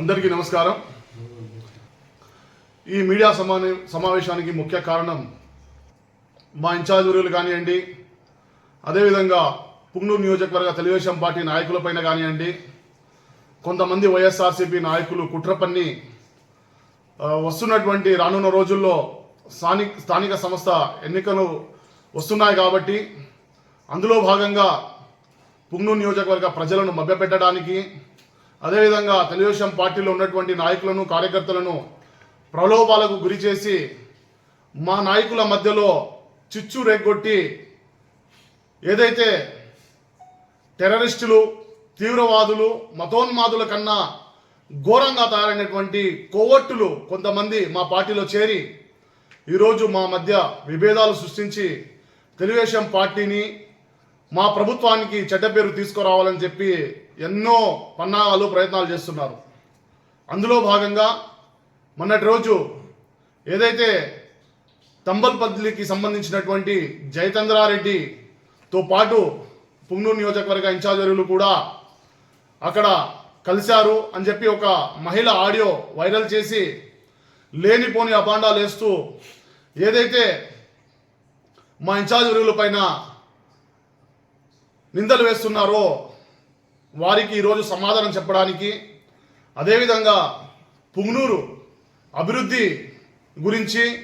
అందరికీ నమస్కారం. ఈ మీడియా సమాన సమావేశానికి ముఖ్య కారణం మా ఇన్ఛార్జ్ వర్యులు కానివ్వండి అదేవిధంగా పుంగనూరు నియోజకవర్గ తెలుగుదేశం పార్టీ నాయకులపైన కానివ్వండి కొంతమంది వైఎస్ఆర్సీపీ నాయకులు కుట్రపన్ని వస్తున్నటువంటి రానున్న రోజుల్లో స్థానిక స్థానిక సంస్థ ఎన్నికలు వస్తున్నాయి కాబట్టి అందులో భాగంగా పుంగనూరు నియోజకవర్గ ప్రజలను మభ్యపెట్టడానికి అదేవిధంగా తెలుగుదేశం పార్టీలో ఉన్నటువంటి నాయకులను కార్యకర్తలను ప్రలోభాలకు గురి చేసి మా నాయకుల మధ్యలో చిచ్చు రేగొట్టి ఏదైతే టెర్రరిస్టులు తీవ్రవాదులు మతోన్మాదుల కన్నా ఘోరంగా తయారైనటువంటి కోవట్టులు కొంతమంది మా పార్టీలో చేరి ఈరోజు మా మధ్య విభేదాలు సృష్టించి తెలుగుదేశం పార్టీని మా ప్రభుత్వానికి చెడ్డ పేరు తీసుకురావాలని చెప్పి ఎన్నో పన్నాగాలు ప్రయత్నాలు చేస్తున్నారు. అందులో భాగంగా మొన్నటి రోజు ఏదైతే తంబల్పల్లికి సంబంధించినటువంటి జయచంద్రారెడ్డితో పాటు పుంగనూరు నియోజకవర్గ ఇన్ఛార్జీలు కూడా అక్కడ కలిశారు అని చెప్పి ఒక మహిళ ఆడియో వైరల్ చేసి లేనిపోని అపాండాలు వేస్తూ ఏదైతే మా ఇన్ఛార్జీల పైన నిందలు వేస్తున్నారో వారికి ఈరోజు సమాధానం చెప్పడానికి అదేవిధంగా పుంగనూరు అభివృద్ధి గురించి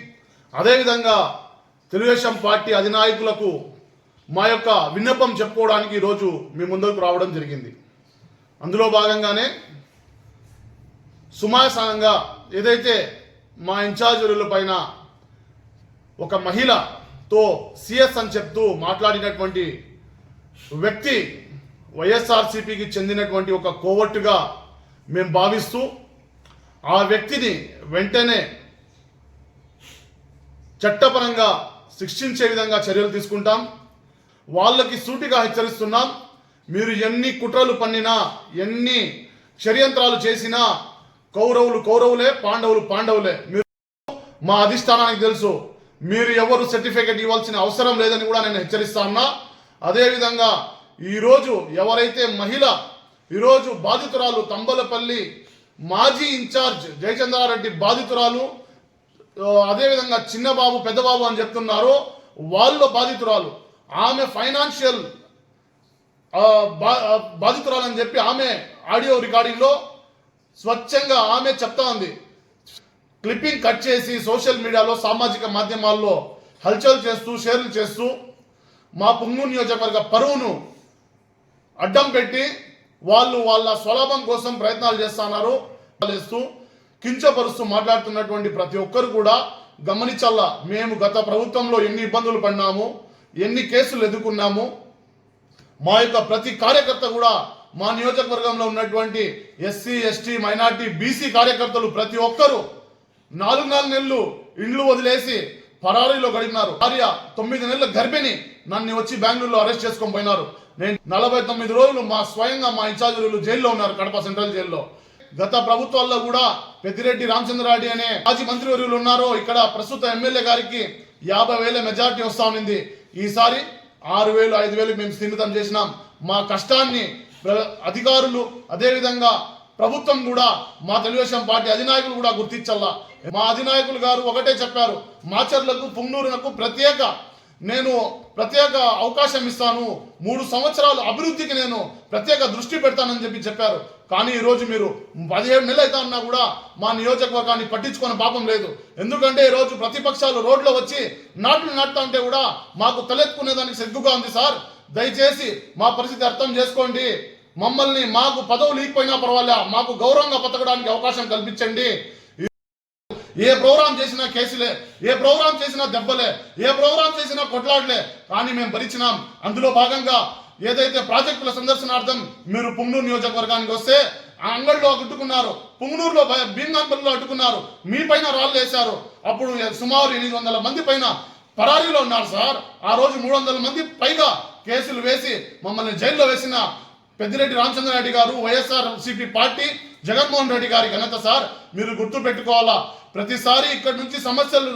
అదేవిధంగా తెలుగుదేశం పార్టీ అధినాయకులకు మా యొక్క విన్నపం చెప్పుకోవడానికి ఈరోజు మీ ముందుకు రావడం జరిగింది. అందులో భాగంగానే సుమాయసంగా ఏదైతే మా ఇన్ఛార్జీల పైన ఒక మహిళతో సిఎస్ అని చెప్తూ మాట్లాడినటువంటి వ్యక్తి వైఎస్ఆర్సీపీకి చెందినటువంటి ఒక కోవట్టుగా మేము భావిస్తూ ఆ వ్యక్తిని వెంటనే చట్టపరంగా శిక్షించే విధంగా చర్యలు తీసుకుంటాం. వాళ్ళకి సూటిగా హెచ్చరిస్తున్నాం. మీరు ఎన్ని కుట్రలు పన్నినా ఎన్ని షడ్యంత్రాలు చేసినా కౌరవులు కౌరవులే పాండవులు పాండవులే. మీరు మా అధిష్టానానికి తెలుసు. మీరు ఎవరు సర్టిఫికేట్ ఇవ్వాల్సిన అవసరం లేదని కూడా నేను హెచ్చరిస్తా ఉన్నా. అదేవిధంగా ఈరోజు ఎవరైతే మహిళ ఈరోజు బాధితురాలు తంబలపల్లి మాజీ ఇన్ఛార్జ్ జయచంద్రారెడ్డి బాధితురాలు అదేవిధంగా చిన్నబాబు పెద్దబాబు అని చెప్తున్నారో వాళ్ళు బాధితురాలు ఆమె ఫైనాన్షియల్ బా- బాధితురాలని చెప్పి ఆమె ఆడియో రికార్డింగ్లో స్వచ్ఛంగా ఆమె చెప్తా ఉంది. క్లిప్పింగ్ కట్ చేసి సోషల్ మీడియాలో సామాజిక మాధ్యమాల్లో హల్చల్ చేస్తూ షేర్లు చేస్తూ మా పుంగూరు నియోజకవర్గ పరువును అడ్డం పెట్టి వాళ్ళు వాళ్ళ స్వలాభం కోసం ప్రయత్నాలు చేస్తున్నారు చేస్తూ కించపరుస్తూ మాట్లాడుతున్నటువంటి ప్రతి ఒక్కరు కూడా గమనించాలా మేము గత ప్రభుత్వంలో ఎన్ని ఇబ్బందులు పడినాము ఎన్ని కేసులు ఎదుర్కొన్నాము. మా యొక్క ప్రతి కార్యకర్త కూడా మా నియోజకవర్గంలో ఉన్నటువంటి ఎస్సీ ఎస్టీ మైనార్టీ బీసీ కార్యకర్తలు ప్రతి ఒక్కరూ నాలుగు నాలుగు నెలలు ఇండ్లు వదిలేసి పరారీలో గడిపినారు. భార్య తొమ్మిది నెలల గర్భిణి నన్ను వచ్చి బెంగళూరులో అరెస్ట్ చేసుకొని పోయినారు. నేను నలభై తొమ్మిది రోజులు మా స్వయంగా మా ఇన్ఛార్జీలు జైల్లో ఉన్నారు కడప సెంట్రల్ జైల్లో. గత ప్రభుత్వాల్లో కూడా పెద్దిరెడ్డి రామచంద్రారెడ్డి అనే మాజీ మంత్రివర్యులు ఉన్నారో ఇక్కడ ప్రస్తుత ఎమ్మెల్యే గారికి యాభై వేల మెజారిటీ వస్తా ఉన్నింది. ఈసారి ఆరు వేలు ఐదు వేలు మేము స్థిమితం చేసినాం. మా కష్టాన్ని అధికారులు అదేవిధంగా ప్రభుత్వం కూడా మా తెలుగుదేశం పార్టీ అధినాయకులు కూడా గుర్తించాలా మా అధినాయకులు గారు ఒకటే చెప్పారు మాచర్లకు పుంగనూరులకు ప్రత్యేక నేను ప్రత్యేక అవకాశం ఇస్తాను మూడు సంవత్సరాలు అభివృద్ధికి నేను ప్రత్యేక దృష్టి పెడతానని చెప్పి చెప్పారు. కానీ ఈరోజు మీరు పదిహేడు నెలలు అయితే అన్నా కూడా మా నియోజకవర్గాన్ని పట్టించుకునే పాపం లేదు. ఎందుకంటే ఈ రోజు ప్రతిపక్షాలు రోడ్లో వచ్చి నాట్లు నాటుతా ఉంటే కూడా మాకు తలెత్తుకునేదానికి సిగ్గుగా ఉంది సార్. దయచేసి మా పరిస్థితి అర్థం చేసుకోండి. మమ్మల్ని మాకు పదవులు లేకపోయినా పర్వాలే మాకు గౌరవంగా బతకడానికి అవకాశం కల్పించండి. ఏ ప్రోగ్రాం చేసినా కేసులే ఏ ప్రోగ్రాం చేసినా దెబ్బలే ఏ ప్రోగ్రాం చేసినా కొట్లాడలే కానీ మేము భరించినాం. అందులో భాగంగా ఏదైతే ప్రాజెక్టుల సందర్శనార్థం మీరు పుంగనూరు నియోజకవర్గానికి వస్తే ఆ అంగడిలో అడ్డుకున్నారు పుంగనూరులో భీంగాంపల్లిలో అడ్డుకున్నారు మీ పైన రాళ్ళు వేశారు. అప్పుడు సుమారు ఎనిమిది వందల మంది పైన పరారీలో ఉన్నారు సార్. ఆ రోజు మూడు వందల మంది పైగా కేసులు వేసి మమ్మల్ని జైల్లో వేసిన Peddireddy Ramachandrareddy garu YSR CP party Jaganmohan Reddy గారి ఘనత సార్. మీరు గుర్తు పెట్టుకోవాలా? ప్రతిసారి ఇక్కడ నుంచి సమస్యలు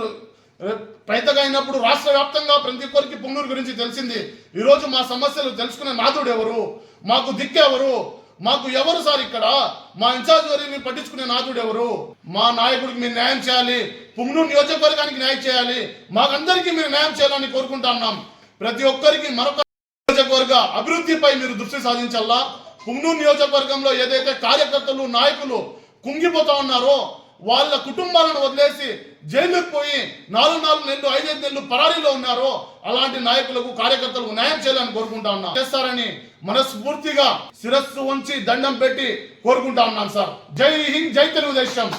పెద్దగా అయినప్పుడు రాష్ట్ర వ్యాప్తంగా ప్రతి ఒక్కరికి పొంగూరు గురించి తెలిసింది. ఈరోజు మా సమస్యలు తెలుసుకునే నాథుడు ఎవరు? మాకు దిక్కెవరు మాకు ఎవరు సార్ ఇక్కడ? మా ఇన్ఛార్జ్ వారిని పట్టించుకునే నాథుడు ఎవరు? మా నాయకుడికి మీరు న్యాయం చేయాలి. పుంగనూరు నియోజకవర్గానికి న్యాయం చేయాలి. మాకందరికీ మీరు న్యాయం చేయాలని కోరుకుంటున్నాం ప్రతి ఒక్కరికి మరొక నియోజకవర్గ అభివృద్ధిపై మీరు దృష్టి సాధించాలా? పుంగనూరు నియోజకవర్గంలో ఏదైతే కార్యకర్తలు నాయకులు కుంగిపోతా ఉన్నారో వాళ్ళ కుటుంబాలను వదిలేసి జైలుకు పోయి నాలుగు నాలుగు నెలలు ఐదైదు నెలలు పరారీలో ఉన్నారో అలాంటి నాయకులకు కార్యకర్తలకు న్యాయం చేయాలని కోరుకుంటా ఉన్నా. చేస్తారని మనస్ఫూర్తిగా శిరస్సు వంచి దండం పెట్టి కోరుకుంటా ఉన్నాం సార్. జై హింద్ జై తెలుగుదేశం.